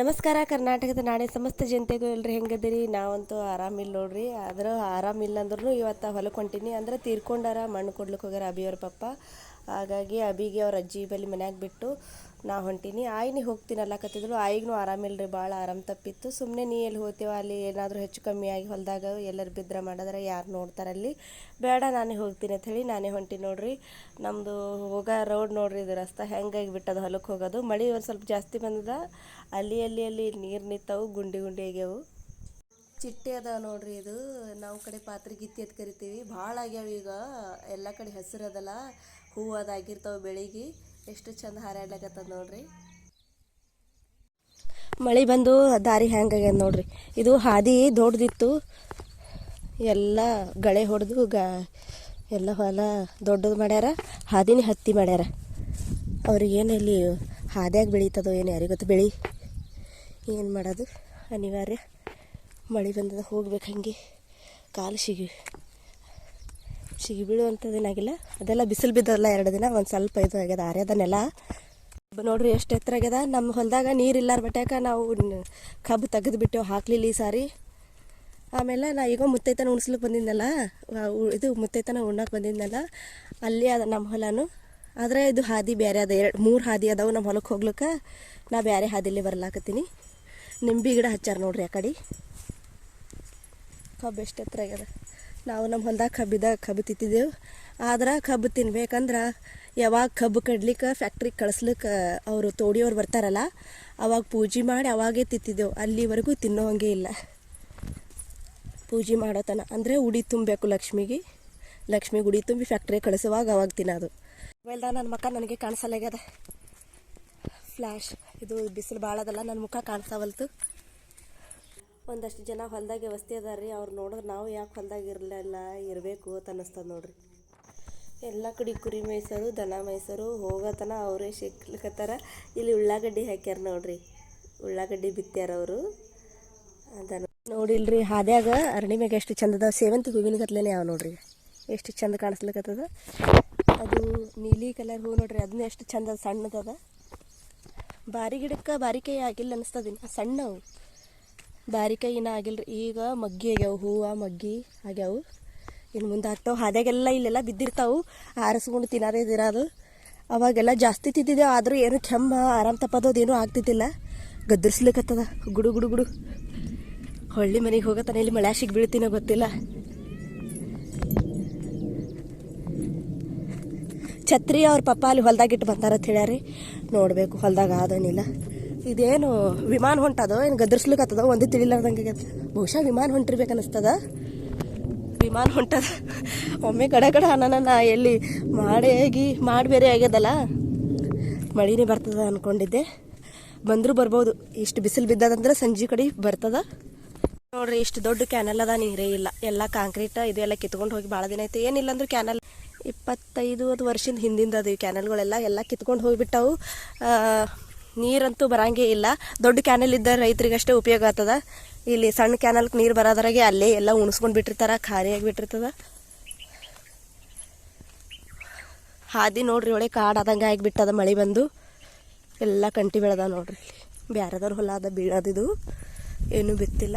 ನಮಸ್ಕಾರ, ಕರ್ನಾಟಕದ ನಾಳೆ ಸಮಸ್ತ ಜನತೆಗೂ ಎಲ್ಲರೂ ಹೆಂಗದಿರಿ ನಾವಂತೂ ಆರಾಮಿಲ್ಲ ನೋಡ್ರಿ. ಆದ್ರೆ ಆರಾಮಿಲ್ಲ ಅಂದ್ರೂ ಇವತ್ತು ಹೊಲಕ್ಕೆ ಹೊಂಟೀನಿ. ಅಂದ್ರೆ ತೀರ್ಕೊಂಡಾರ ಮಣ್ಣು ಕೊಡ್ಲಿಕ್ಕೆ ಹೋಗ್ಯಾರ ಅಭಿಯವ್ರ ಪಪ್ಪ. ಹಾಗಾಗಿ ಅಭಿಗೆ ಅವ್ರ ಅಜ್ಜಿ ಬಳಿ ಮನ್ಯಾಗ ಬಿಟ್ಟು ನಾ ಹೊಂಟೀನಿ. ಆಯ್ನಿ ಹೋಗ್ತೀನಿ ಕತ್ತಿದ್ರು. ಆಯಿಗೂ ಆರಾಮಿಲ್ಲ ರೀ ಭಾಳ ಆರಾಮ್ ತಪ್ಪಿತ್ತು. ಸುಮ್ಮನೆ ನೀ ಎಲ್ಲಿ ಹೋಗ್ತೀವ ಅಲ್ಲಿ ಏನಾದರೂ ಹೆಚ್ಚು ಕಮ್ಮಿ ಆಗಿ ಹೊಲದಾಗ ಎಲ್ಲರು ಬಿದ್ರೆ ಮಾಡಿದ್ರೆ ಯಾರು ನೋಡ್ತಾರಲ್ಲಿ ಬೇಡ, ನಾನೇ ಹೋಗ್ತೀನಿ ಅಂತ ಹೇಳಿ ನಾನೇ ಹೊಂಟೀನಿ ನೋಡ್ರಿ. ನಮ್ಮದು ಹೋಗ ರೋಡ್ ನೋಡ್ರಿ, ಇದು ರಸ್ತೆ ಹೆಂಗಾಗಿ ಬಿಟ್ಟದ ಹೊಲಕ್ಕೆ ಹೋಗೋದು. ಮಳೆ ಒಂದು ಸ್ವಲ್ಪ ಜಾಸ್ತಿ ಬಂದದ. ಅಲ್ಲಿ ಅಲ್ಲಿ ಅಲ್ಲಿ ನೀರು ನಿಂತವು, ಗುಂಡಿ ಗುಂಡಿ ಆಗ್ಯಾವು. ಚಿಟ್ಟೆ ಅದ ನೋಡ್ರಿ ಇದು. ನಾವು ಕಡೆ ಪಾತ್ರೆ ಗಿತ್ತಿ ಅಂತ ಕರಿತೀವಿ. ಭಾಳ ಆಗ್ಯಾವ ಈಗ. ಎಲ್ಲ ಕಡೆ ಹೆಸರು ಅದಲ್ಲ. ಹೂವು ಅದಾಗಿರ್ತಾವೆ ಬೆಳಿಗ್ಗೆ ಎಷ್ಟು ಚಂದ ಹಾರಾಡ್ಲಕತ್ತದ ನೋಡ್ರಿ. ಮಳೆ ಬಂದು ದಾರಿ ಹ್ಯಾಂಗಾಗ್ಯದ ನೋಡ್ರಿ. ಇದು ಹಾದಿ ದೊಡ್ಡದಿತ್ತು. ಎಲ್ಲ ಗಳೆ ಹೊಡೆದು ಗ ಎಲ್ಲ ಹೊಲ ದೊಡ್ಡದು ಮಾಡ್ಯಾರ, ಹಾದಿನೇ ಹತ್ತಿ ಮಾಡ್ಯಾರ. ಅವ್ರಿಗೇನು ಇಲ್ಲಿ ಹಾದ್ಯಾಗ ಬೆಳೀತದೋ ಏನು ಯಾರಿಗೆ ಗೊತ್ತು, ಬೆಳಿ ಏನು ಮಾಡೋದು? ಅನಿವಾರ್ಯ. ಮಳೆ ಬಂದದ ಹೋಗ್ಬೇಕು ಹಂಗೆ. ಕಾಲು ಸಿಗಿ. ಸಿಗಿ ಬೀಳುವಂಥದ್ದೇನಾಗಿಲ್ಲ ಅದೆಲ್ಲ ಬಿಸಿಲು ಬಿದ್ದಲ್ಲ ಎರಡು ದಿನ ಒಂದು ಸ್ವಲ್ಪ ಇದು ಆಗ್ಯದ ಆರ್ಯದ ನೋಡ್ರಿ ಎಷ್ಟು ಎತ್ತರ ಆಗ್ಯದ. ನಮ್ಮ ಹೊಲದಾಗ ನೀರು ಇಲ್ಲಾರ ಬಟ್ಯಾಕ ನಾವು ಕಬ್ಬು ತೆಗೆದು ಬಿಟ್ಟೆವು ಹಾಕ್ಲಿಲ್ಲ ಈ ಸಾರಿ. ಆಮೇಲೆ ನಾ ಈಗ ಮುತ್ತೈತನ ಉಣ್ಸ್ಲಿಕ್ಕೆ ಉ- ಇದು ಮುತ್ತೈತನ ಉಣ್ಣಕ್ಕೆ ಬಂದಿದ್ನಲ್ಲ, ಅಲ್ಲಿ ಅದ ನಮ್ಮ ಹೊಲನು. ಆದರೆ ಇದು ಹಾದಿ ಬೇರೆ ಅದ, ಎರಡು ಮೂರು ಹಾದಿ ಅದಾವು ನಮ್ಮ ಹೊಲಕ್ಕೆ ಹೋಗ್ಲಿಕ್ಕೆ. ನಾ ಬೇರೆ ಹಾದಿಲಿ ಬರ್ಲಾಕತ್ತೀನಿ. ನಿಂಬೆ ಗಿಡ ಹಚ್ಚಾರ ನೋಡ್ರಿ ಆ ಕಡೆ. ಕಬ್ಬು ಎಷ್ಟು ಎತ್ತರ ಆಗ್ಯದ. ನಾವು ನಮ್ಮ ಹೊಲ್ದಾಗ ಕಬ್ಬಿದಾಗ ಕಬ್ಬು ತಿತ್ತಿದ್ದೆವು ಆದ್ರೆ ಕಬ್ಬು ತಿನ್ಬೇಕಂದ್ರೆ ಯಾವಾಗ ಕಬ್ಬು ಕಡ್ಲಿಕ್ಕೆ ಫ್ಯಾಕ್ಟ್ರಿಗೆ ಕಳಿಸ್ಲಿಕ್ಕೆ ಅವರು ತೋಡಿಯವ್ರು ಬರ್ತಾರಲ್ಲ, ಅವಾಗ ಪೂಜೆ ಮಾಡಿ ಅವಾಗೇ ತಿತ್ತಿದ್ದೆವು ಅಲ್ಲಿವರೆಗೂ ತಿನ್ನೋ ಹಂಗೆ ಇಲ್ಲ. ಪೂಜೆ ಮಾಡೋತನ ಅಂದರೆ ಉಡಿ ತುಂಬಬೇಕು ಲಕ್ಷ್ಮಿಗೆ. ಲಕ್ಷ್ಮಿಗೆ ಉಡಿ ತುಂಬಿ ಫ್ಯಾಕ್ಟ್ರಿಗೆ ಕಳಿಸುವಾಗ ಅವಾಗ ತಿನ್ನೋದು. ಮೊಬೈಲ್ದಾಗ ನನ್ನ ಮಕ್ಕ ನನಗೆ ಕಾಣಿಸಲಾಗ್ಯದ ಫ್ಲ್ಯಾಶ್ ಇದು ಬಿಸಿಲು ಭಾಳ ಅದಲ್ಲ ನನ್ನ ಮುಖ ಕಾಣಿಸವಲ್ತು. ಒಂದಷ್ಟು ಜನ ಹೊಲ್ದಾಗ ವ್ಯವಸ್ಥೆ ಅದಾರ ರೀ, ಅವ್ರು ನೋಡಿದ್ರೆ ನಾವು ಯಾಕೆ ಹೊಲ್ದಾಗ ಇರಲಿಲ್ಲ ಇರಬೇಕು ಅಂತ ಅನ್ನಿಸ್ತದೆ ನೋಡ್ರಿ. ಎಲ್ಲ ಕಡೆ ಕುರಿ ಮೇಯ್ಸೋರು ದನ ಮೇಯ್ಸೋರು ಹೋಗತನ ಅವರೇ ಸಿಕ್ಲಿಕತ್ತಾರ. ಇಲ್ಲಿ ಉಳ್ಳಾಗಡ್ಡಿ ಹಾಕ್ಯಾರ ನೋಡ್ರಿ, ಉಳ್ಳಾಗಡ್ಡಿ ಬಿತ್ತ್ಯಾರ ಅವರು. ಅದನ್ನು ನೋಡಿಲ್ರಿ, ಹಾದ್ಯಾಗ ಅರಣಿ ಮ್ಯಾಗ ಎಷ್ಟು ಚಂದದ ಸೇವಂತಿ ಹೂವಿನ ಕತ್ಲೇನೆ ಯಾವ ನೋಡ್ರಿ. ಎಷ್ಟು ಚಂದ ಕಾಣಿಸ್ಲಿಕತ್ತದ. ಅದು ನೀಲಿ ಕಲರ್ ಹೂ ನೋಡ್ರಿ ಅದನ್ನ ಎಷ್ಟು ಚಂದ ಸಣ್ಣದದ ಬಾರಿ ಗಿಡಕ್ಕೆ ಬಾರಿಕೆ ಆಗಿಲ್ಲ ಅನಿಸ್ತದ ಸಣ್ಣವು. ಬಾರಿಕಾಯಿ ಇನ್ನೂ ಆಗಿಲ್ರಿ. ಈಗ ಮಗ್ಗಿ ಆಗ್ಯಾವು, ಹೂವು, ಮಗ್ಗಿ ಆಗ್ಯಾವು. ಇನ್ನು ಮುಂದೆ ಹಾಕ್ತಾವೆ. ಹಾದ್ಯಾಗೆಲ್ಲ ಇಲ್ಲೆಲ್ಲ ಬಿದ್ದಿರ್ತಾವೆ. ಆರಿಸ್ಕೊಂಡು ತಿನ್ನೋದೇ ಇದಿರೋದು ಅವಾಗೆಲ್ಲ ಜಾಸ್ತಿ ತಿಂತಿದ್ದೆವು ಆದರೂ ಏನು ಕೆಮ್ಮ, ಆರಾಮ್ ತಪ್ಪದೋದೇನೂ ಆಗ್ತಿದ್ದಿಲ್ಲ. ಗದ್ದರಿಸ್ಲಿಕ್ಕತ್ತದ ಗುಡು ಗುಡು ಗುಡು. ಹೊಳ್ಳಿ ಮನೆಗೆ ಹೋಗತ್ತಾನೆ ಇಲ್ಲಿ ಮಳ್ಯಾಶಿಗೆ ಬೀಳ್ತೀನೋ ಗೊತ್ತಿಲ್ಲ. ಛತ್ರಿ ಅವ್ರ ಪಪ್ಪ ಅಲ್ಲಿ ಹೊಲ್ದಾಗ ಇಟ್ಟು ಬಂದಾರ ಹೇಳ್ಯಾರಿ ನೋಡಬೇಕು ಹೊಲ್ದಾಗ ಆದನಿಲ್ಲ. ಇದೇನು ವಿಮಾನ ಹೊಂಟದೋ, ಏನು ಗದರ್ಸ್ಲಿಕ್ಕತ್ತದೋ ಒಂದೇ ತಿಳಿಲಾರ್ದಂಗೆ ಬಹುಶಃ ವಿಮಾನ ಹೊಂಟಿರ್ಬೇಕು ಅನಿಸ್ತದ ವಿಮಾನ ಹೊಂಟದ? ಒಮ್ಮೆ ಕಡೆ ಕಡೆ ನಾ ಎಲ್ಲಿ ಮಾಡೇಗಿ, ಮಾಡಿ ಬೇರೆ ಆಗ್ಯದಲ್ಲ? ಮಳಿನೇ ಬರ್ತದ ಅನ್ಕೊಂಡಿದ್ದೆ. ಬಂದರೂ ಬರ್ಬೋದು. ಇಷ್ಟು ಬಿಸಿಲು ಬಿದ್ದದಂದ್ರೆ ಸಂಜೆ ಕಡೆ ಬರ್ತದ. ನೋಡ್ರಿ, ಇಷ್ಟು ದೊಡ್ಡ ಕ್ಯಾನಲ್ ಅದ, ನೀರೇ ಇಲ್ಲ. ಎಲ್ಲ ಕಾಂಕ್ರೀಟ್ ಇದೆಲ್ಲ ಕಿತ್ಕೊಂಡು ಹೋಗಿ ಭಾಳ ದಿನ ಆಯ್ತು. ಏನಿಲ್ಲ ಅಂದ್ರೆ ಕ್ಯಾನಲ್ ಇಪ್ಪತ್ತೈದು ಅದು ವರ್ಷದ ಹಿಂದಿಂದ ಅದು ಈ ಕ್ಯಾನಲ್ಗಳೆಲ್ಲ ಎಲ್ಲ ಕಿತ್ಕೊಂಡು ಹೋಗಿಬಿಟ್ಟವು. ನೀರಂತೂ ಬರಂಗೇ ಇಲ್ಲ. ದೊಡ್ಡ ಕ್ಯಾನಲ್ ಇದ್ದ ರೈತರಿಗಷ್ಟೇ ಉಪಯೋಗ ಆಗ್ತದ. ಇಲ್ಲಿ ಸಣ್ಣ ಕ್ಯಾನಲ್ಗೆ ನೀರು ಬರೋದ್ರಾಗೆ ಅಲ್ಲೇ ಎಲ್ಲ ಉಣಿಸ್ಕೊಂಡು ಬಿಟ್ಟಿರ್ತಾರ ಖಾರಿಯಾಗಿ ಬಿಟ್ಟಿರ್ತದ. ಹಾದಿ ನೋಡ್ರಿ ಒಳ್ಳೆ ಕಾಡಾದಂಗೆ ಆಗಿಬಿಟ್ಟದ ಮಳೆ ಬಂದು. ಎಲ್ಲ ಕಂಟಿ ಬೆಳೆದ ನೋಡ್ರಿ ಬ್ಯಾರದವ್ರ ಹೊಲ ಅದ ಬೀಳೋದಿದು ಏನೂ ಬಿತ್ತಿಲ್ಲ.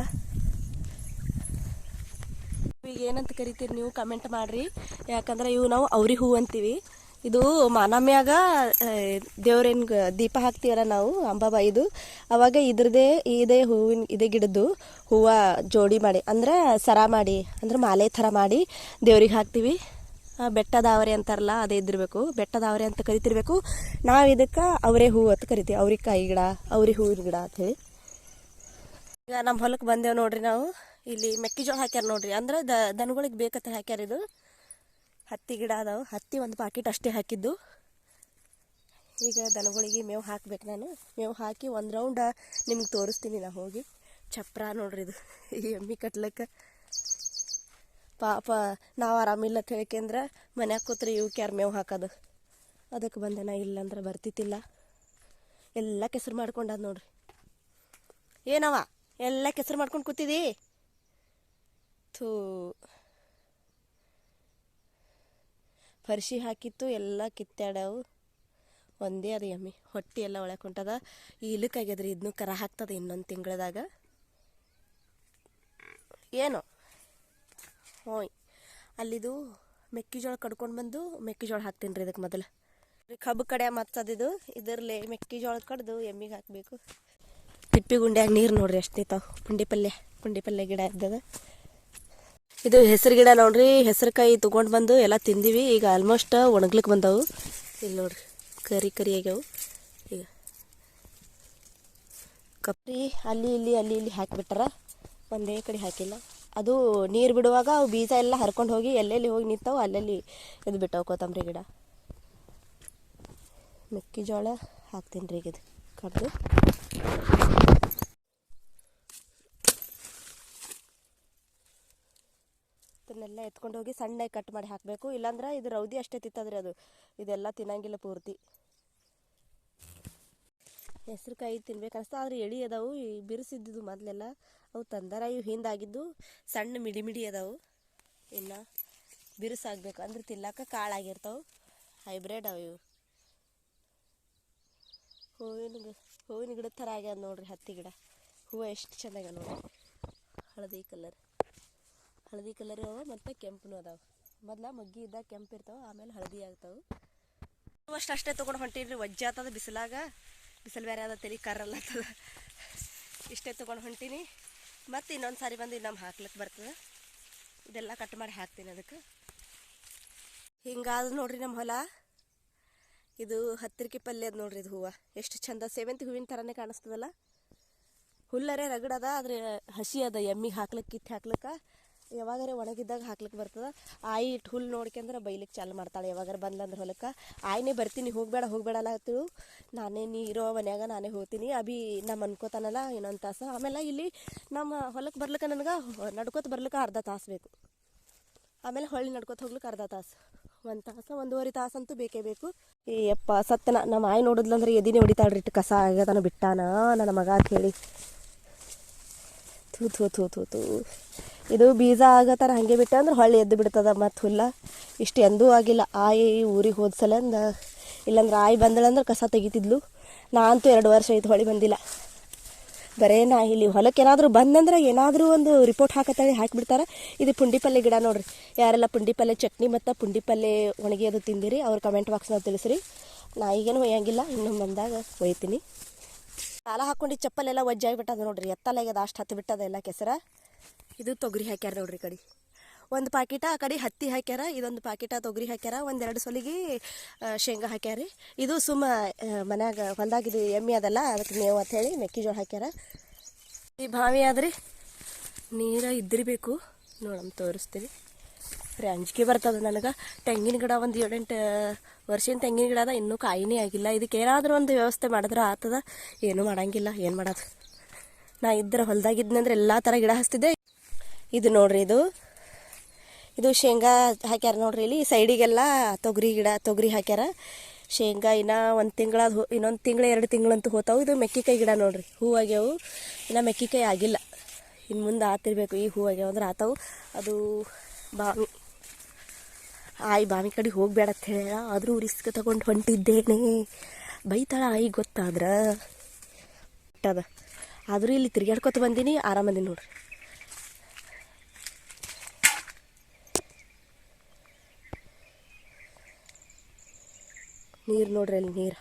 ಈಗ ಏನಂತ ಕರಿತೀರಿ ನೀವು ಕಮೆಂಟ್ ಮಾಡ್ರಿ. ಯಾಕಂದ್ರೆ ಇವು ನಾವು ಅವ್ರಿ ಹೂ ಅಂತೀವಿ. ಇದು ಮಾನಮ್ಯಾಗ ದೇವ್ರೇನ್ ದೀಪ ಹಾಕ್ತೀವಲ್ಲ ನಾವು ಅಂಬಾಬಾಯಿದು ಅವಾಗ ಇದ್ರದೇ, ಇದೇ ಹೂವಿನ, ಇದೇ ಗಿಡದ್ದು ಹೂವು ಜೋಡಿ ಮಾಡಿ, ಅಂದ್ರೆ ಸರ ಮಾಡಿ, ಅಂದ್ರೆ ಮಾಲೆ ಥರ ಮಾಡಿ ದೇವ್ರಿಗೆ ಹಾಕ್ತೀವಿ. ಬೆಟ್ಟದಾವರೆ ಅಂತಾರಲ್ಲ, ಅದೇ ಇದ್ದಿರಬೇಕು. ಬೆಟ್ಟದಾವರೆ ಅಂತ ಕರಿತಿರ್ಬೇಕು. ನಾವು ಇದಕ್ಕೆ ಅವರೇ ಹೂವು ಅಂತ ಕರಿತೀವಿ. ಅವ್ರಿಕಾಯಿ ಗಿಡ ಅವ್ರಿ ಹೂವಿನ ಗಿಡ ಹೇಳಿ. ಈಗ ನಮ್ಮ ಹೊಲಕ್ಕೆ ಬಂದೇವು ನೋಡ್ರಿ ನಾವು. ಇಲ್ಲಿ ಮೆಕ್ಕೆಜೋಳ ಹಾಕ್ಯಾರ ನೋಡ್ರಿ. ಅಂದ್ರೆ ದನಗಳಿಗೆ ಬೇಕಂತ ಹಾಕ್ಯಾರ ಇದು. ಹತ್ತಿ ಗಿಡ ಅದಾವೆ. ಹತ್ತಿ ಒಂದು ಪಾಕಿಟ್ ಅಷ್ಟೇ ಹಾಕಿದ್ದು. ಈಗ ದನಗಳಿಗೆ ಮೇವು ಹಾಕ್ಬೇಕು ನಾನು. ಮೇವು ಹಾಕಿ ಒಂದು ರೌಂಡ ನಿಮ್ಗೆ ತೋರಿಸ್ತೀನಿ ನಾ ಹೋಗಿ. ಚಪ್ರ ನೋಡ್ರಿ ಇದು. ಈ ಎಮ್ಮಿ ಕಟ್ಲಕ್ಕೆ. ಪಾಪ ನಾವು ಆರಾಮಿಲ್ಲ ಹೇಳ್ಕೆಂದ್ರೆ ಮನ್ಯಾಗ ಕೂತ್ರೆ ಇವಕ್ಕೆ ಯಾರು ಮೇವು ಹಾಕೋದು. ಅದಕ್ಕೆ ಬಂದೆ ನಾ ಇಲ್ಲಂದ್ರೆ ಬರ್ತಿತ್ತಿಲ್ಲ. ಎಲ್ಲ ಕೆಸರು ಮಾಡ್ಕೊಂಡದ ನೋಡ್ರಿ. ಏನವ? ಎಲ್ಲ ಕೆಸರು ಮಾಡ್ಕೊಂಡು ಕೂತಿದಿ? ಥೂ. ಫರ್ಶಿ ಹಾಕಿತ್ತು ಎಲ್ಲ ಕಿತ್ತಾಡವು. ಒಂದೇ ಅದು ಎಮ್ಮೆ. ಹೊಟ್ಟಿ ಎಲ್ಲ ಒಳಗೆ ಹೊಂಟದ ಈ ಇಲಕ್ಕಾಗ್ಯದ್ರಿ ಇದನ್ನು ಕರ ಹಾಕ್ತದೆ ಇನ್ನೊಂದು ತಿಂಗಳದಾಗ. ಏನು? ಹೋಯ್. ಅಲ್ಲಿದು ಮೆಕ್ಕೆಜೋಳ ಕಡ್ಕೊಂಡು ಬಂದು ಮೆಕ್ಕೆಜೋಳ ಹಾಕ್ತೀನಿ ರೀ ಇದಕ್ಕೆ ಮೊದಲು ಕಬ್ಬು ಕಡೆ ಮತ್ತದಿದು ಇದರಲ್ಲಿ ಮೆಕ್ಕೆಜೋಳ ಕಡ್ದು ಎಮ್ಮಿಗೆ ಹಾಕಬೇಕು. ತಿಪ್ಪಿ ಗುಂಡ್ಯಾಗ ನೀರು ನೋಡ್ರಿ ಎಷ್ಟು ನಿಂತಾವ ಪುಂಡಿ ಪಲ್ಯ ಪುಂಡಿ ಪಲ್ಯ ಗಿಡ ಇದ್ದದ. ಇದು ಹೆಸರು ಗಿಡ ನೋಡ್ರಿ ಹೆಸರುಕಾಯಿ ತೊಗೊಂಡು ಬಂದು ಎಲ್ಲ ತಿಂದೀವಿ. ಈಗ ಆಲ್ಮೋಸ್ಟ್ ಒಣಗ್ಲಿಕ್ಕೆ ಬಂದವು. ಇಲ್ಲಿ ನೋಡ್ರಿ, ಕರಿ ಕರಿ ಆಗ್ಯಾವು. ಈಗ ಕಪ್ರಿ ಅಲ್ಲಿ ಇಲ್ಲಿ ಅಲ್ಲಿ ಇಲ್ಲಿ ಹಾಕಿಬಿಟ್ಟಾರ. ಒಂದೇ ಕಡೆ ಹಾಕಿಲ್ಲ. ಅದು ನೀರು ಬಿಡುವಾಗ ಅವು ಬೀಜ ಎಲ್ಲ ಹರ್ಕೊಂಡು ಹೋಗಿ ಎಲ್ಲೆಲ್ಲಿ ಹೋಗಿ ನಿಂತಾವು ಅಲ್ಲೆಲ್ಲಿ ಇದು ಬಿಟ್ಟವು ಕೊತ್ತಂಬರಿ ಗಿಡ. ಮೆಕ್ಕೆಜೋಳ ಹಾಕ್ತೀನಿ ರೀ ಇದು ಕಡ್ದು. ಇದನ್ನೆಲ್ಲ ಎತ್ಕೊಂಡು ಹೋಗಿ ಸಣ್ಣಗೆ ಕಟ್ ಮಾಡಿ ಹಾಕಬೇಕು. ಇಲ್ಲಾಂದ್ರೆ ಇದು ರೌದಿ ಅಷ್ಟೇ ತಿತ್ತದ್ರಿ ಅದು. ಇದೆಲ್ಲ ತಿನ್ನಂಗಿಲ್ಲ ಪೂರ್ತಿ. ಹೆಸ್ರುಕಾಯಿ ತಿನ್ಬೇಕು ಅನಿಸ್ತಾ. ಆದ್ರೆ ಎಳಿ ಅದಾವು. ಬಿರುಸಿದ್ದು ಮೊದಲೆಲ್ಲ. ಅವು ತಂದರ ಇವು ಹಿಂದಾಗಿದ್ದು ಸಣ್ಣ ಮಿಡಿ ಮಿಡಿ ಅದಾವು. ಇನ್ನು ಬಿರುಸಾಗಬೇಕು ಅಂದ್ರೆ ತಿನ್ನಾಕ ಕಾಳಾಗಿರ್ತಾವೆ. ಹೈಬ್ರಿಡ್ ಅವು ಇವು. ಹೂವಿನ ಹೂವಿನ ಗಿಡದ ಥರ ಆಗ್ಯಾದ ನೋಡ್ರಿ ಹತ್ತಿ ಗಿಡ. ಹೂವು ಎಷ್ಟು ಚೆನ್ನಾಗ ನೋಡ್ರಿ. ಹಳದಿ ಕಲರ್. ಹಳದಿ ಕಲರ್ ಅವ ಮತ್ತು ಕೆಂಪನು ಅದಾವ. ಮೊದ್ಲ ಮಗ್ಗಿ ಇದ್ದಾಗ ಕೆಂಪು ಇರ್ತಾವ, ಆಮೇಲೆ ಹಳದಿ ಆಗ್ತಾವೆ. ಅಷ್ಟು ಅಷ್ಟೇ ತೊಗೊಂಡು ಹೊಂಟೀನಿ ವಜ್ಜೆ ಆಗ್ತದ ಬಿಸಿಲಾಗ. ಬಿಸಿಲು ಬೇರೆ ಅದ, ತಲಿ ಕರಲ್ಲ ಇಷ್ಟೇ ತೊಗೊಂಡು ಹೊಂಟೀನಿ. ಮತ್ತು ಇನ್ನೊಂದು ಸಾರಿ ಬಂದು ಇನ್ನೊಮ್ಮೆ ಹಾಕ್ಲಿಕ್ಕೆ ಬರ್ತದೆ. ಇದೆಲ್ಲ ಕಟ್ ಮಾಡಿ ಹಾಕ್ತೀನಿ ಅದಕ್ಕೆ. ಹಿಂಗಾದ ನೋಡ್ರಿ ನಮ್ಮ ಹೊಲ. ಇದು ಹತ್ತಿರಕ್ಕೆ ಪಲ್ಯ ಅದ ನೋಡ್ರಿ ಇದು ಹೂವು. ಎಷ್ಟು ಚಂದ ಸೇವಂತಿ ಹೂವಿನ ಥರನೇ ಕಾಣಿಸ್ತದಲ್ಲ. ಹುಲ್ಲರೇ ರಗಡದ ಆದ್ರೆ ಹಸಿ ಅದ ಎಮ್ಮಿಗೆ ಹಾಕ್ಲಿಕ್ಕೆ ಕಿತ್ತು ಹಾಕ್ಲಿಕ್ಕೆ. ಯಾವಾಗಾರೆ ಒಣಗಿದ್ದಾಗ ಹಾಕ್ಲಿಕ್ಕೆ ಬರ್ತದ? ಆಯಿ ಇಟ್ಟು ಹುಲ್ಲು ನೋಡ್ಕೊಂಡ್ರೆ ಬೈಲಿಕ್ಕೆ ಚಾಲು ಮಾಡ್ತಾಳೆ ಯಾವಾಗಾರ ಬಂದ್ಲಂದ್ರೆ ಹೊಲಕ್ಕೆ. ಆಯ್ನೇ ಬರ್ತೀನಿ, ಹೋಗಬೇಡ ಹೋಗಬೇಡ ಅಲ್ಲತ್ತಿಳು ನಾನೇ ನೀ ಇರೋ ಮನ್ಯಾಗ ನಾನೇ ಹೋಗ್ತೀನಿ. ಅಭಿ ನಮ್ಮ ಅನ್ಕೋತಾನಲ್ಲ ಇನ್ನೊಂದು ತಾಸು. ಆಮೇಲೆ ಇಲ್ಲಿ ನಮ್ಮ ಹೊಲಕ್ಕೆ ಬರ್ಲಿಕ್ಕೆ ನನಗೆ ನಡ್ಕೋತ ಬರ್ಲಿಕ್ಕೆ ಅರ್ಧ ತಾಸು ಬೇಕು. ಆಮೇಲೆ ಹೊಳ್ಳಿ ನಡ್ಕೋತ ಹೋಗ್ಲಿಕ್ಕೆ ಅರ್ಧ ತಾಸು. ಒಂದು ತಾಸು, ಒಂದೂವರೆ ತಾಸು ಅಂತೂ ಬೇಕೇ ಬೇಕು. ಈ ಅಪ್ಪ ಸತ್ತನ ನಮ್ಮ ಆಯಿ ನೋಡಿದ್ಲಂದ್ರೆ ಎದಿನೇ ಹೊಡಿತಾಳ್ರಿ ಇಟ್ಟು ಕಸ ಆಗ್ಯದನ ಬಿಟ್ಟಾನ ನನ್ನ ಮಗ ಕೇಳಿ ಥೂ ಥೂ ಥೂ ಥೂ ಥೂ. ಇದು ಬೀಜ ಆಗತ್ತಾರ ಹಾಗೆ ಬಿಟ್ಟೆ ಅಂದ್ರೆ ಹೊಳ್ಳಿ ಎದ್ದು ಬಿಡ್ತದ ಮತ್ತು ಹುಲ್ಲ. ಇಷ್ಟು ಎಂದೂ ಆಗಿಲ್ಲ. ಆಯಿ ಊರಿಗೆ ಹೋದ ಸಲಂದ ಇಲ್ಲಾಂದ್ರೆ ಆಯಿ ಬಂದಳಂದ್ರೆ ಕಸ ತೆಗಿತಿದ್ಲು. ನಾ ಅಂತೂ ಎರಡು ವರ್ಷ ಆಯ್ತು ಹೊಳಿ ಬಂದಿಲ್ಲ. ಬರೇ ನಾ ಇಲ್ಲಿ ಹೊಲಕ್ಕೆ ಏನಾದರೂ ಬಂದಂದ್ರೆ ಏನಾದರೂ ಒಂದು ರಿಪೋರ್ಟ್ ಹಾಕತ್ತಾಳೆ, ಹಾಕಿಬಿಡ್ತಾರೆ. ಇದು ಪುಂಡಿ ಪಲ್ಯ ಗಿಡ ನೋಡ್ರಿ. ಯಾರೆಲ್ಲ ಪುಂಡಿ ಪಲ್ಯ ಚಟ್ನಿ ಮತ್ತು ಪುಂಡಿ ಪಲ್ಯ ಒಣಗಿ ಅದು ತಿಂದಿರಿ, ಅವ್ರ ಕಮೆಂಟ್ ಬಾಕ್ಸ್ನಾಗ ತಿಳಿಸ್ರಿ. ನಾ ಈಗೇನು ಒಯ್ಯಂಗಿಲ್ಲ, ಇನ್ನು ಬಂದಾಗ ಒಯ್ತೀನಿ. ಸಾಲ ಹಾಕೊಂಡು ಚಪ್ಪಲೆಲ್ಲ ಒಜ್ಜಾಗಿಬಿಟ್ಟದ ನೋಡ್ರಿ. ಎತ್ತಲಾಗ್ಯದ, ಅಷ್ಟು ಹತ್ತು ಬಿಟ್ಟದ ಎಲ್ಲ ಕೆಸರ. ಇದು ತೊಗರಿ ಹಾಕ್ಯಾರ ನೋಡ್ರಿ ಕಡೆ. ಒಂದು ಪಾಕಿಟ ಆ ಕಡೆ ಹತ್ತಿ ಹಾಕ್ಯಾರ, ಇದೊಂದು ಪಾಕಿಟ ತೊಗರಿ ಹಾಕ್ಯಾರ, ಒಂದೆರಡು ಸೊಲಿಗೆ ಶೇಂಗಾ ಹಾಕ್ಯಾರ ರೀ. ಇದು ಸುಮ್ಮ ಮನ್ಯಾಗ ಹೊಲ್ದಾಗ ಇದು ಎಮ್ಮೆ ಅದಲ್ಲ ಅದಕ್ಕೆ ಮೇವು ಅಂತ ಹೇಳಿ ಮೆಕ್ಕೆಜೋಳ ಹಾಕ್ಯಾರ. ಈ ಬಾವಿ ಆದ್ರಿ, ನೀರು ಇದ್ದಿರಬೇಕು. ನೋಡಮ್ ತೋರಿಸ್ತೀವಿ. ಬರೀ ಅಂಜಿಕೆ ಬರ್ತದೆ ನನಗೆ. ತೆಂಗಿನ ಗಿಡ ಒಂದು ಏಳೆಂಟು ವರ್ಷದ ತೆಂಗಿನ ಗಿಡ ಅದ, ಇನ್ನೂ ಕಾಯಿನೇ ಆಗಿಲ್ಲ. ಇದಕ್ಕೆ ಏನಾದರೂ ಒಂದು ವ್ಯವಸ್ಥೆ ಮಾಡಿದ್ರೆ ಆತದ. ಏನೂ ಮಾಡಂಗಿಲ್ಲ, ಏನು ಮಾಡೋದು? ನಾ ಇದ್ರ ಹೊಲ್ದಾಗಿದ್ನಂದ್ರೆ ಎಲ್ಲ ಥರ ಗಿಡ ಹಚ್ತಿದ್ದೆ. ಇದು ನೋಡ್ರಿ ಇದು. ಇದು ಶೇಂಗಾ ಹಾಕ್ಯಾರ ನೋಡ್ರಿ ಇಲ್ಲಿ. ಸೈಡಿಗೆಲ್ಲ ತೊಗರಿ ಗಿಡ, ತೊಗರಿ ಹಾಕ್ಯಾರ. ಶೇಂಗಾ ಇನ್ನ ಒಂದು ತಿಂಗಳ ಇನ್ನೊಂದು ತಿಂಗಳ, ಎರಡು ತಿಂಗಳಂತೂ ಹೋತಾವು. ಇದು ಮೆಕ್ಕಿಕಾಯಿ ಗಿಡ ನೋಡ್ರಿ. ಆಗ್ಯಾವು. ಇನ್ನು ಮೆಕ್ಕಿಕಾಯಿ ಆಗಿಲ್ಲ. ಇನ್ನು ಮುಂದೆ ಆತಿರ್ಬೇಕು. ಈ ಹೂ ಆಗ್ಯಾವ ಅಂದ್ರೆ ಆತಾವು. ಅದು ಬಾವಿ ಆಯಿ ಬಾವಿ ಕಡೆ ಹೋಗ್ಬೇಡ ಅಂತ ಹೇಳ. ಆದರೂ ರಿಸ್ಕ್ ತಗೊಂಡು ಹೊಂಟಿದ್ದೇನೆ. ಬೈತಾಳ ಆಯಿ ಗೊತ್ತಾದ್ರ? ಅದ. ಆದರೂ ಇಲ್ಲಿ ತಿರುಗಾಡ್ಕೊತ ಬಂದೀನಿ, ಆರಾಮದೀನಿ ನೋಡ್ರಿ. ನೀರು ನೋಡ್ರಿ ಅಲ್ಲಿ ನೀರು.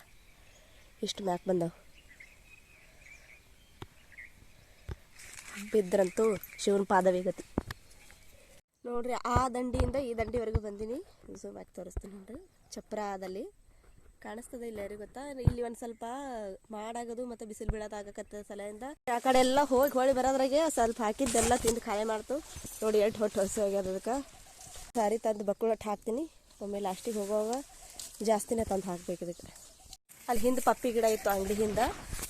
ಇಷ್ಟು ಮ್ಯಾಕ್ ಬಂದವು. ಬಿದ್ದರಂತೂ ಶಿವನ ಪಾದವೇಗತಿ ನೋಡ್ರಿ, ಆ ದಂಡಿಯಿಂದ ಈ ದಂಡಿವರೆಗೂ ಬಂದೀನಿ. ಝೂಮ್ ಆಗಿ ತೋರಿಸ್ತೀನಿ ನೋಡ್ರಿ. ಚಪ್ರದಲ್ಲಿ. ಕಾಣಿಸ್ತದೆ ಇಲ್ಲ ಯಾರಿಗ ಗೊತ್ತಾ ಇಲ್ಲಿ ಒಂದು ಸ್ವಲ್ಪ ಮಾಡಾಗೋದು ಮತ್ತು ಬಿಸಿಲು ಬೀಳೋದಾಗಕತ್ತ ಸಲೆಯಿಂದ ಆ ಕಡೆ ಎಲ್ಲ ಹೋಗಿ ಹೊಳಿ ಬರೋದ್ರಾಗೆ ಸ್ವಲ್ಪ ಹಾಕಿದ್ದೆಲ್ಲ ತಿಂದು ಖಾಯ ಮಾಡ್ತು. ನೋಡಿ ಎಷ್ಟು ಹೊಟ್ಟು ಹೊಸ ಹೋಗ್ಯದ ಅದಕ್ಕೆ. ಸಾರಿ ತಂದು ಬಕ್ಕುಳಟ್ಟು ಹಾಕ್ತೀನಿ. ಒಮ್ಮೆ ಲಾಸ್ಟಿಗೆ ಹೋಗುವಾಗ ಜಾಸ್ತಿನೇ ತಂದು ಹಾಕ್ಬೇಕು ಇದಕ್ಕೆ. ಅಲ್ಲಿ ಹಿಂದೆ ಪಪ್ಪಿ ಗಿಡ ಇತ್ತು ಅಂಗಡಿ ಹಿಂದ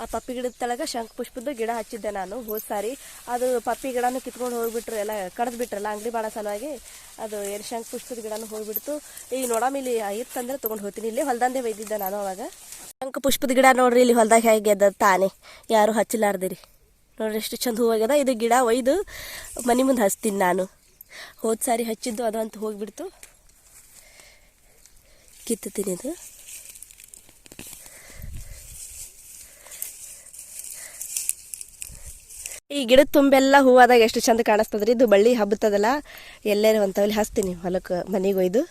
ಆ ಪಪ್ಪಿ ಗಿಡದ ತಳಗ ಶಂಖ ಪುಷ್ಪದ ಗಿಡ ಹಚ್ಚಿದ್ದೆ ನಾನು ಹೋದ ಸಾರಿ ಅದು ಪಪ್ಪಿ ಗಿಡನೂ ಕಿತ್ಕೊಂಡು ಹೋಗ್ಬಿಟ್ರು ಎಲ್ಲ ಕಡ್ದು ಬಿಟ್ರಲ್ಲ ಅಂಗಡಿ ಭಾಳ ಸಲುವಾಗಿ ಅದು ಏನು ಶಂಖ ಪುಷ್ಪದ ಗಿಡನೂ ಹೋಗ್ಬಿಡ್ತು. ಈಗ ನೋಡಮ್ಮ ಇಲ್ಲಿ ಇತ್ತಂದ್ರೆ ತೊಗೊಂಡು ಹೋಗ್ತೀನಿ. ಇಲ್ಲಿ ಹೊಲ್ದಂದೆ ಒಯ್ದಿದ್ದೆ ನಾನು ಅವಾಗ. ಶಂಖ ಪುಷ್ಪದ ಗಿಡ ನೋಡ್ರಿ, ಇಲ್ಲಿ ಹೊಲ್ದಾಗ ಹೇಗೆ ಅದ ತಾನೇ. ಯಾರು ಹಚ್ಚಲಾರ್ದಿರಿ. ನೋಡ್ರಿ ಎಷ್ಟು ಚಂದ ಹೂವಾಗ್ಯದ ಇದು ಗಿಡ ಒಯ್ದು ಮನೆ ಮುಂದೆ ಹಚ್ತೀನಿ ನಾನು. ಹೋದ ಸಾರಿ ಹಚ್ಚಿದ್ದು ಅದಂತೂ ಹೋಗ್ಬಿಡ್ತು. ಕಿತ್ತೀನಿ ಇದು. ಈ ಗಿಡದ ತುಂಬೆಲ್ಲ ಹೂವಾದಾಗ ಎಷ್ಟು ಚಂದ ಕಾಣಿಸ್ತದ್ರಿ? ಇದು ಬಳ್ಳಿ ಹಬ್ಬತದಲ್ಲ ಎಲ್ಲೇನು ಅಂತವಲ್ಲಿ ಹಚ್ತೀನಿ ಹೊಲಕ್ಕೆ ಮನೆಗೆ ಒಯ್ದು.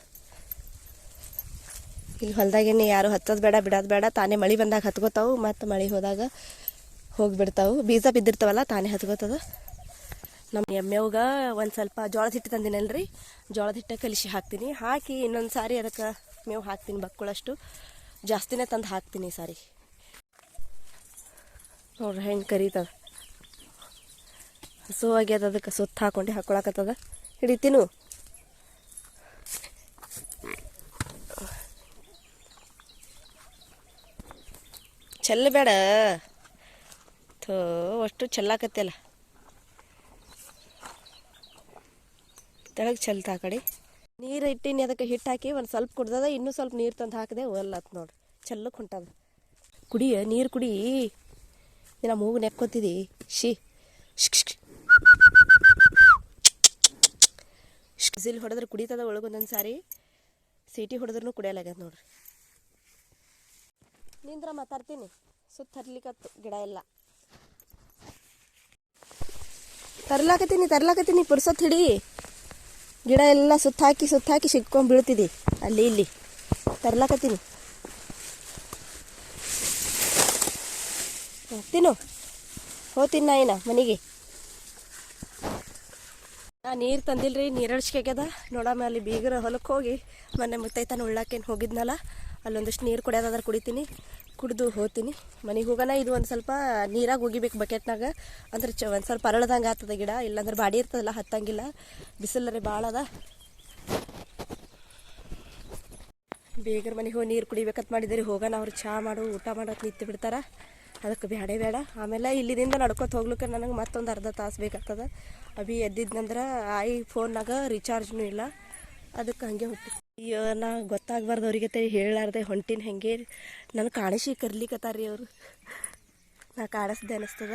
ಇಲ್ಲಿ ಹೊಲ್ದಾಗೇನೆ ಯಾರು ಹಚ್ಚೋದು ಬೇಡ, ಬಿಡೋದು ಬೇಡ, ತಾನೇ ಮಳೆ ಬಂದಾಗ ಹತ್ಕೋತಾವು, ಮತ್ತು ಮಳೆ ಹೋದಾಗ ಹೋಗಿಬಿಡ್ತಾವು. ಬೀಜ ಬಿದ್ದಿರ್ತಾವಲ್ಲ, ತಾನೇ ಹತ್ಕೋತದ. ನಮ್ಮ ಎಮ್ಮೆವ್ಗ ಒಂದು ಸ್ವಲ್ಪ ಜೋಳದ ಹಿಟ್ಟು ತಂದಿನಲ್ರಿ. ಜೋಳದ ಹಿಟ್ಟು ಕಲಿಸಿ ಹಾಕ್ತೀನಿ. ಹಾಕಿ ಇನ್ನೊಂದು ಸಾರಿ ಅದಕ್ಕೆ ಮೇವು ಹಾಕ್ತೀನಿ, ಬಕ್ಕುಳಷ್ಟು. ಜಾಸ್ತಿನೇ ತಂದು ಹಾಕ್ತೀನಿ ಸಾರಿ. ನೋಡ್ರಿ ಹೆಂಗೆ ಕರೀತದ. ಹಸು ಆಗ್ಯದ ಅದಕ್ಕೆ ಸುತ್ತ ಹಾಕೊಂಡು ಹಾಕೊಳಕತ್ತದ. ಹಿಡಿತೀನು? ಚೆಲ್ಲಬೇಡ ಥೋ, ಅಷ್ಟು ಚೆಲ್ಲಾಕತ್ತಲ್ಲ ತೆಳಗೆ ಚೆಲ್ತ ಆ ಕಡೆ. ನೀರು ಇಟ್ಟಿನಿ, ಅದಕ್ಕೆ ಹಿಟ್ಟು ಹಾಕಿ ಒಂದು ಸ್ವಲ್ಪ ಕುಡ್ದದ, ಇನ್ನೂ ಸ್ವಲ್ಪ ನೀರು ತಂದು ಹಾಕಿದೆ ಒಲ್ಲತ್ ನೋಡ್ರಿ ಚೆಲ್ಲಕ್ಕೆ ಹೊಂಟದ. ಕುಡಿಯ ನೀರು ಕುಡಿ. ನಮ್ಮ ಮೂಗು ನೆಕ್ಕೋತಿದಿ. ಶಿ ಬಿಸಿಲು ಹೊಡೆದ್ರೆ ಕುಡಿತದ ಒಳಗೊಂದೊಂದು ಸಾರಿ ಸೀಟಿ ಹೊಡೆದ್ರೂ ಕುಡಿಯಲಾಗ್ಯದ ನೋಡ್ರಿ. ನಿಂದ್ರ ಮಾತಾಡ್ತೀನಿ. ಸುತ್ತ ತರ್ಲಿಕ್ಕತ್ತು ಗಿಡ ಎಲ್ಲ. ತರ್ಲಾಕತ್ತೀನಿ ತರ್ಲಾಕತ್ತೀನಿ, ಪುರ್ಸತ್ ಹಿಡಿ. ಗಿಡ ಎಲ್ಲ ಸುತ್ತ ಹಾಕಿ ಸುತ್ತ ಹಾಕಿ ಸಿಕ್ಕೊಂಡ್ ಬೀಳ್ತಿದಿ. ಅಲ್ಲಿ, ಇಲ್ಲಿ. ತರ್ಲಾಕತ್ತೀನಿ. ತಿನ್ನು ಹೋತಿನ ಏನ ಮನೆಗೆ. ನಾ ನೀರು ತಂದಿಲ್ರಿ, ನೀರು ಆಗ್ಯದ ನೋಡಮ್ಮ ಅಲ್ಲಿ ಬೀಗರ ಹೊಲಕ್ಕೆ ಹೋಗಿ ಮೊನ್ನೆ ಮುತ್ತೈತನ ಉಳ್ಳಾಕೇನು ಹೋಗಿದ್ನಲ್ಲ, ಅಲ್ಲೊಂದಿಷ್ಟು ನೀರು ಕುಡಿಯೋದಾದ್ರೆ ಕುಡಿತೀನಿ, ಕುಡಿದು ಹೋಗ್ತೀನಿ. ಮನೆಗೆ ಹೋಗೋಣ ಇದು ಒಂದು ಸ್ವಲ್ಪ ನೀರಾಗ ಹೋಗಿಬೇಕು ಬಕೆಟ್ನಾಗ. ಅಂದ್ರೆ ಚ ಒಂದು ಸ್ವಲ್ಪ ಅರಳ್ದಂಗೆ ಆಗ್ತದ ಗಿಡ, ಇಲ್ಲಾಂದ್ರೆ ಬಾಡಿ ಇರ್ತದಲ್ಲ, ಹತ್ತಂಗಿಲ್ಲ. ಬಿಸಿಲರೆ ಭಾಳ ಅದ. ಬೇಗರ ಮನೆಗೆ ಹೋಗಿ ನೀರು ಕುಡಿಬೇಕಂತ ಮಾಡಿದ್ದೀರಿ ಹೋಗೋಣ ಅವ್ರು ಚಹಾ ಮಾಡು, ಊಟ ಮಾಡೋಕೆ ನಿಂತು ಬಿಡ್ತಾರ ಅದಕ್ಕೆ ಬೇಡೇ ಬೇಡ. ಆಮೇಲೆ ಇಲ್ಲಿದಿಂದ ನಡ್ಕೊತ ಹೋಗ್ಲಿಕ್ಕೆ ನನಗೆ ಮತ್ತೊಂದು ಅರ್ಧ ತಾಸು ಬೇಕಾಗ್ತದ. ಅಭಿ ಎದ್ದಿದ್ನಂದ್ರೆ ಆಯಿ ಫೋನ್ನಾಗ ರೀಚಾರ್ಜ್ನೂ ಇಲ್ಲ. ಅದಕ್ಕೆ ಹಂಗೆ ಹೊಟ್ಟಿ. ಅಯ್ಯೋ, ನಾ ಗೊತ್ತಾಗ್ಬಾರ್ದು ಅವ್ರಿಗೆ ತೆ ಹೇಳಾರ್ದೆ ಹೊಂಟಿನ ಹೆಂಗೆ. ನನಗೆ ಕಾಣಿಸಿ ಕರ್ಲಿಕತ್ತಾರ ರೀ ಅವರು. ನಾ ಕಾಣಿಸ್ದೆ ಅನಿಸ್ತದ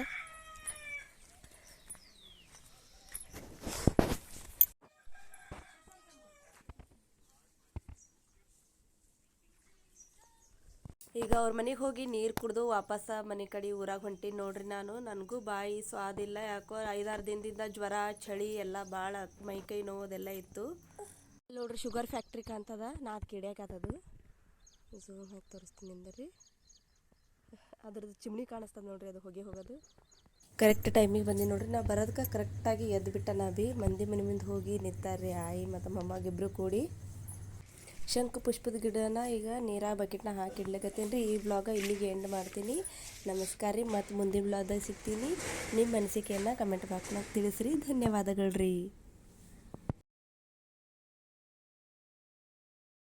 ಈಗ ಅವ್ರ ಮನೆಗೆ ಹೋಗಿ ನೀರು ಕುಡಿದು ವಾಪಸ್ ಮನೆ ಕಡೆ ಊರಾಗ ಹೊಂಟೀನಿ ನೋಡ್ರಿ ನಾನು. ನನಗೂ ಬಾಯಿ ಸ್ವಾದಿಲ್ಲ, ಯಾಕೋ ಐದಾರು ದಿನದಿಂದ ಜ್ವರ, ಚಳಿ ಎಲ್ಲ ಭಾಳ ಮೈಕೈ ನೋವು ಇತ್ತು. ನೋಡ್ರಿ ಶುಗರ್ ಫ್ಯಾಕ್ಟ್ರಿ ಕಾಣ್ತದ ನಾಲ್ಕು ಕಿಡಿಯಾಕತ್ತದು ಝೂಮ್ ಹಾಕಿ ತೋರಿಸ್ತೀನಿ ಅಂದ್ರಿ ಅದ್ರದ್ದು ಚಿಮ್ಣಿ ಕಾಣಿಸ್ತದ ನೋಡ್ರಿ ಅದು ಹೋಗಿ ಹೋಗೋದು. ಕರೆಕ್ಟ್ ಟೈಮಿಗೆ ಬಂದಿ ನೋಡ್ರಿ. ನಾ ಬರೋದಕ್ಕೆ ಕರೆಕ್ಟಾಗಿ ಎದ್ದು ಬಿಟ್ಟ ನಾ ಬಿ ಮಂದಿ ಮನೆ ಮುಂದೆ ಹೋಗಿ ನಿಂತಾರ್ರಿ. ಆಯಿ ಮತ್ತು ಮಮ್ಮಗಿಬ್ಬರು ಕೂಡಿ. ಶಂಖ ಪುಷ್ಪದ ಗಿಡನ ಈಗ ನೀರಾ ಬಕೆಟ್ನ ಹಾಕಿ ಇಡ್ಲಿಕತ್ತೀನಿ ರೀ. ಈ ಬ್ಲಾಗ ಇಲ್ಲಿಗೆ ಎಂಡ್ ಮಾಡ್ತೀನಿ. ನಮಸ್ಕಾರ ರೀ. ಮತ್ತು ಮುಂದಿನ ಬ್ಲಾಗ್ದಾಗ ಸಿಗ್ತೀನಿ. ನಿಮ್ಮ ಅನಿಸಿಕೆಯನ್ನು ಕಮೆಂಟ್ ಬಾಕ್ಸ್ನಾಗ ತಿಳಿಸ್ರಿ. ಧನ್ಯವಾದಗಳು ರೀ.